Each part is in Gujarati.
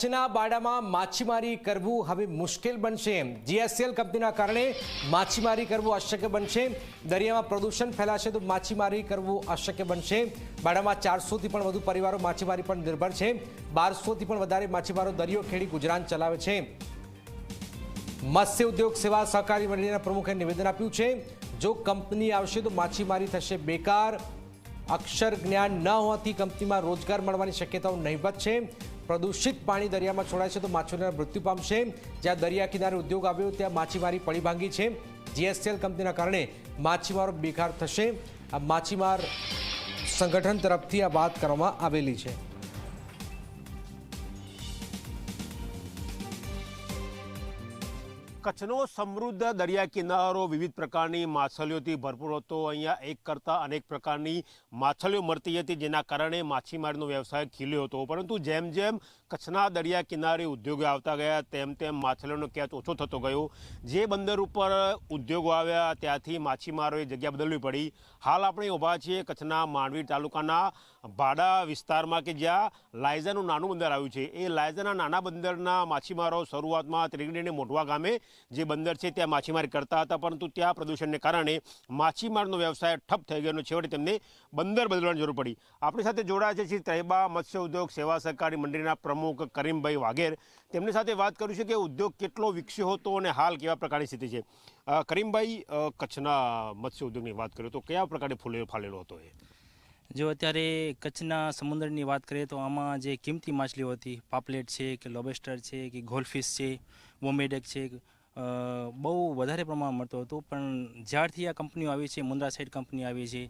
કચ્છના બાડામાં માછીમારી કરવું હવે મુશ્કેલ બનશે. જીએસએલ કંપનીના કારણે માછીમારી કરવું અશક્ય બનશે. દરિયામાં પ્રદૂષણ ફેલાશે તો માછીમારી કરવું અશક્ય બનશે. બાડામાં ચારસોથી પણ વધુ પરિવારો માછીમારી પર નિર્ભર છે. બારસોથી પણ વધારે માછીમારો દરિયો ખેડી ગુજરાન ચલાવે છે. મત્સ્ય ઉદ્યોગ સેવા સહકારી મંડળીના પ્રમુખે નિવેદન આપ્યું છે. જો કંપની આવશે તો માછીમારી થશે બેકાર. અક્ષર જ્ઞાન ન હોવાથી કંપનીમાં રોજગાર મળવાની શક્યતાઓ નહીવત છે. પ્રદૂષિત પાણી દરિયામાં છોડાય છે તો માછીમારોના મૃત્યુ પામશે જ્યાં દરિયા કિનારે ઉદ્યોગ આવ્યો, ત્યાં માછીમારી પડી ભાંગી છે. જીએસએલ કંપનીના કારણે માછીમારો બેકાર થશે. આ માછીમાર સંગઠન તરફથી આ વાત કરવામાં આવેલી છે. કચ્છનો સમૃદ્ધ દરિયા કિનારો વિવિધ પ્રકારની માછલીઓથી ભરપૂર હતો. અહીંયા એક કરતાં અનેક પ્રકારની માછલીઓ મળતી હતી, જેના કારણે માછીમારીનો વ્યવસાય ખીલ્યો હતો. પરંતુ જેમ જેમ કચ્છના દરિયા કિનારે ઉદ્યોગો આવતા ગયા, તેમ તેમ માછલીઓનો કેચ ઓછો થતો ગયો. જે બંદર ઉપર ઉદ્યોગો આવ્યા, ત્યાંથી માછીમારોએ જગ્યા બદલવી પડી. હાલ આપણે ઊભા છીએ કચ્છના માંડવી તાલુકાના ભાડા વિસ્તારમાં, કે જ્યાં લાયઝાનું નાનું બંદર આવ્યું છે. એ લાયઝાના નાના બંદરના માછીમારો શરૂઆતમાં ત્રિગણીને મોઢવા ગામે જે બંદર છે ત્યાં માછીમારી કરતા હતા, પરંતુ ત્યાં પ્રદૂષણને કારણે માછીમારનો વ્યવસાય ઠપ થઈ ગયો છેવટે તેમને બંદર બદલવાની જરૂર પડી. આપણી સાથે જોડાયા છે શ્રી તહેબા મત્સ્ય ઉદ્યોગ સેવા સહકારી મંડળીના પ્રમુખ કરીમભાઈ વાઘેર. તેમની સાથે વાત કરું છું કે ઉદ્યોગ કેટલો વિકસ્યો હતો અને હાલ કેવા પ્રકારની સ્થિતિ છે. કરીમભાઈ કચ્છના મત્સ્ય ઉદ્યોગની વાત કરીએ તો કયા પ્રકારે ફૂલે, ફાલેલો હતો એ? જો અત્યારે કચ્છના સમુદ્રની વાત કરીએ તો આમાં જે કિંમતી માછલીઓ હતી, પાપલેટ છે કે લોબેસ્ટર છે કે ગોલ્ડફિશ છે વોમેડેક છે બહુ વધારે પ્રમાણમાં મળતો હતો. પણ જ્યારથી આ કંપનીઓ આવી છે, મુન્દ્રા સાઈડ કંપની આવી છે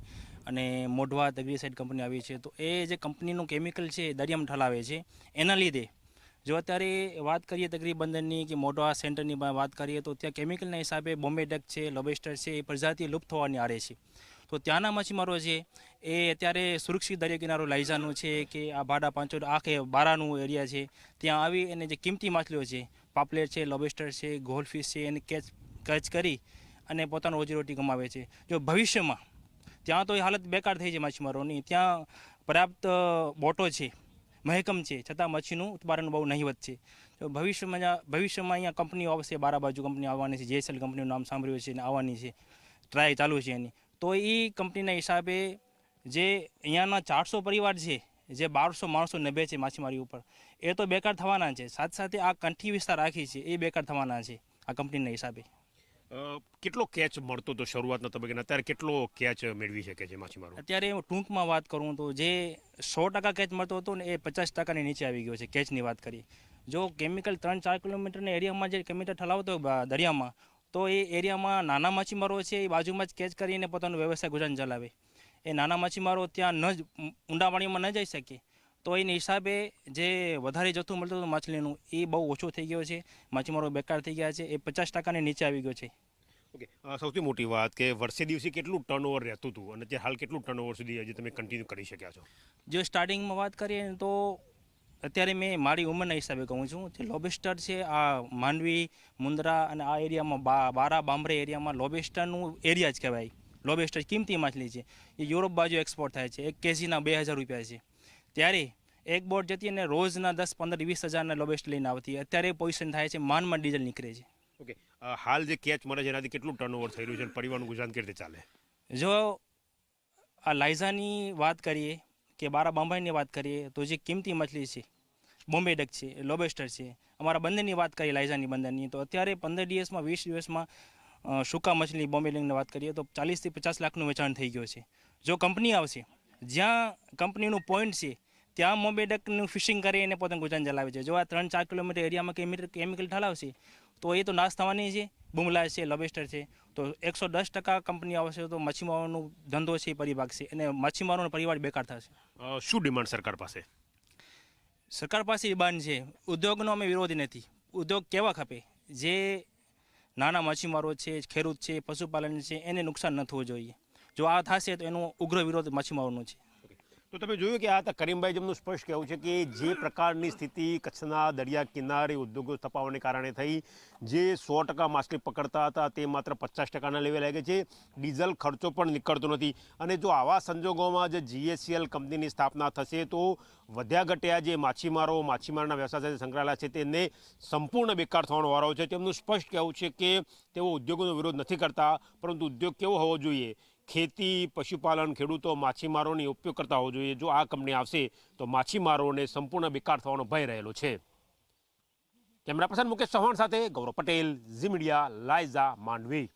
અને મોઢવા તગરી સાઈડ કંપની આવી છે, તો એ જે કંપનીનું કેમિકલ છે દરિયામાં ઠલાવે છે. એના લીધે જો અત્યારે વાત કરીએ તગરી બંદરની કે મોઢવા સેન્ટરની વાત કરીએ તો ત્યાં કેમિકલના હિસાબે બોમ્બે ડક છે, લોબેસ્ટર છે, એ પ્રજાતિ લુપ્ત થવાની આરે છે. તો ત્યાંના માછીમારો છે એ અત્યારે સુરક્ષિત દરિયા કિનારો લાઈઝાનું છે કે આ ભાડા પાંચોડ આખે બારાનું એરિયા છે, ત્યાં આવી અને જે કિંમતી માછલીઓ છે પાપલેટ છે, લોબેસ્ટર છે, ગોલ્ડફિશ છે, એને કેચ કેચ કરી અને પોતાનું રોજીરોટી કમાવે છે. જો ભવિષ્યમાં ત્યાં તો એ હાલત બેકાર થઈ છે માછીમારોની. ત્યાં પર્યાપ્ત બોટો છે, મહેકમ છે, છતાં મચ્છીનું ઉત્પાદન બહુ નહીવત છે. તો ભવિષ્યમાં ભવિષ્યમાં અહીંયા કંપનીઓ આવશે, બારા બાજુ કંપની આવવાની છે, જેએસએલ કંપનીનું નામ સાંભળ્યું છે અને આવવાની છે, ટ્રાય ચાલુ છે એની. તો એ કંપનીના હિસાબે જે અહીંયાના ચારસો પરિવાર છે જે બારસો માણસો નભે છે માછીમારી ઉપર. એ તો બેકાર થવાના છે. સાથે સાથે આ કંઠી વિસ્તાર રાખી છે. એ બેકાર થવાના છે આ કંપનીના હિસાબે. કેટલો કેચ મળતો હતો શરૂઆતના તબક્કે અત્યારે કેટલો કેચ મેળવી શકે છે માછીમારો? અત્યારે હું ટૂંકમાં વાત કરું તો જે સો ટકા કેચ મળતો હતો ને એ પચાસ ટકાની નીચે આવી ગયો છે કેચની વાત કરીએ. જો કેમિકલ ત્રણ ચાર કિલોમીટરના એરિયામાં જે કેમિકલ ઠલાવતો દરિયામાં તો એ એરિયામાં નાના માછીમારો છે એ બાજુમાં જ કેચ કરીને પોતાનો વ્યવસાય ગુજરાન ચલાવે. એ નાના માછીમારો ત્યાં ન જ ઊંડા પાણીમાં ન જઈ શકે. તો એને હિસાબે જે વધારે જથ્થું મળતું હતું માછલીનું એ બહુ ઓછો થઈ ગયો છે. માછીમારો બેકાર થઈ ગયા છે. એ પચાસ ટકાની નીચે આવી ગયો છે. ઓકે. સૌથી મોટી વાત કે વર્ષે દિવસે કેટલું ટર્નઓવર રહેતું હતું અને અત્યારે હાલ કેટલું ટર્નઓવર સુધી હજી તમે કન્ટિન્યુ કરી શક્યા છો? જો સ્ટાર્ટિંગમાં વાત કરીએ તો અત્યારે મેં મારી ઉંમરના હિસાબે કહું છું જે લોબેસ્ટર છે આ માંડવી મુંદ્રા અને આ એરિયામાં બારા બાંબરે એરિયામાં લોબેસ્ટરનું એરિયા જ કહેવાય. લોબેસ્ટર કિંમતી માછલી છે. એ યુરોપ બાજુ એક્સપોર્ટ થાય છે. એક કેજીના બે હજાર રૂપિયા છે. ત્યારે એક બોટ જતી અને રોજના દસ પંદર વીસ હજારના લોબેસ્ટ લઈને આવતી. અત્યારે પોઝિશન થાય છે માનમાં ડીઝલ નીકળે છે. ઓકે. હાલ જે કેચ મળે છે એનાથી કેટલું ટર્નઓવર થઈ રહ્યું છે પરિવહન પરિવારનું ગુજરાન કેવી રીતે ચાલે? જો આ લાયઝાની વાત કરીએ કે બારા બંબાઈની વાત કરીએ તો જે કિંમતી માછલી છે બોમ્બે ડક છે લોબેસ્ટર છે. અમારા બંદરની વાત કરીએ લાયઝાની બંદરની તો અત્યારે પંદર દિવસમાં વીસ દિવસમાં સૂકા મછલી બોમ્બે ડકની વાત કરીએ તો ચાલીસથી પચાસ લાખનું વેચાણ થઈ ગયું છે. જો કંપની આવશે જ્યાં કંપનીનું પોઈન્ટ છે ત્યાં બોમ્બે ડકનું ફિશિંગ કરીને પોતાનું ગુજરાન ચલાવે છે. જો આ ત્રણ ચાર કિલોમીટર એરિયામાં કેમિકલ કેમિકલ ઠલાવશે તો એ તો નાશ થવાની છે બુમલા છે લોબેસ્ટર છે. તો એકસો દસ ટકા કંપની આવશે તો માછીમારોનો ધંધો છે એ પરિભાગશે અને માછીમારોનો પરિવાર બેકાર થશે. શું ડિમાન્ડ સરકાર પાસે? સરકાર પાસે ડિમાન્ડ છે. ઉદ્યોગનો અમે વિરોધ નથી. ઉદ્યોગ કેવા ખપે? જે નાના માછીમારો છે, ખેડૂત છે, પશુપાલન છે, એને નુકસાન ન થવું જોઈએ. જો આ થશે તો એનો ઉગ્ર વિરોધ માછીમારોનો છે. તો તમે જોયું કે આ હતા કરીમભાઈ જેમનું સ્પષ્ટ કહેવું છે કે જે પ્રકારની સ્થિતિ કચ્છના દરિયા કિનારે ઉદ્યોગો સ્થપાવવાને કારણે થઈ, જે સો ટકા માછલી પકડતા હતા, તે માત્ર પચાસ ટકાના લેવે લાગે છે. ડીઝલ ખર્ચો પણ નીકળતો નથી. અને જો આવા સંજોગોમાં જે જીએસસીએલ કંપનીની સ્થાપના થશે, તો વધ્યા ઘટ્યા જે માછીમારો, માછીમારના વ્યવસાય સાથે સંકળાયેલા છે તેને સંપૂર્ણ બેકાર થવાનો વારો છે. તેમનું સ્પષ્ટ કહેવું છે કે તેઓ ઉદ્યોગોનો વિરોધ નથી કરતા, પરંતુ ઉદ્યોગ કેવો હોવો જોઈએ? ખેતી, પશુપાલન, ખેડૂતો માછીમારોની ઉપયોગ કરતા હોવો જોઈએ. જો આ કંપની આવશે, તો માછીમારોને સંપૂર્ણ બેકાર થવાનો ભય રહેલો છે. કેમેરા પર્સન મુકેશ ચૌહાણ સાથે ગૌરવ પટેલ, ઝી મીડિયા, લાયઝા માંડવી.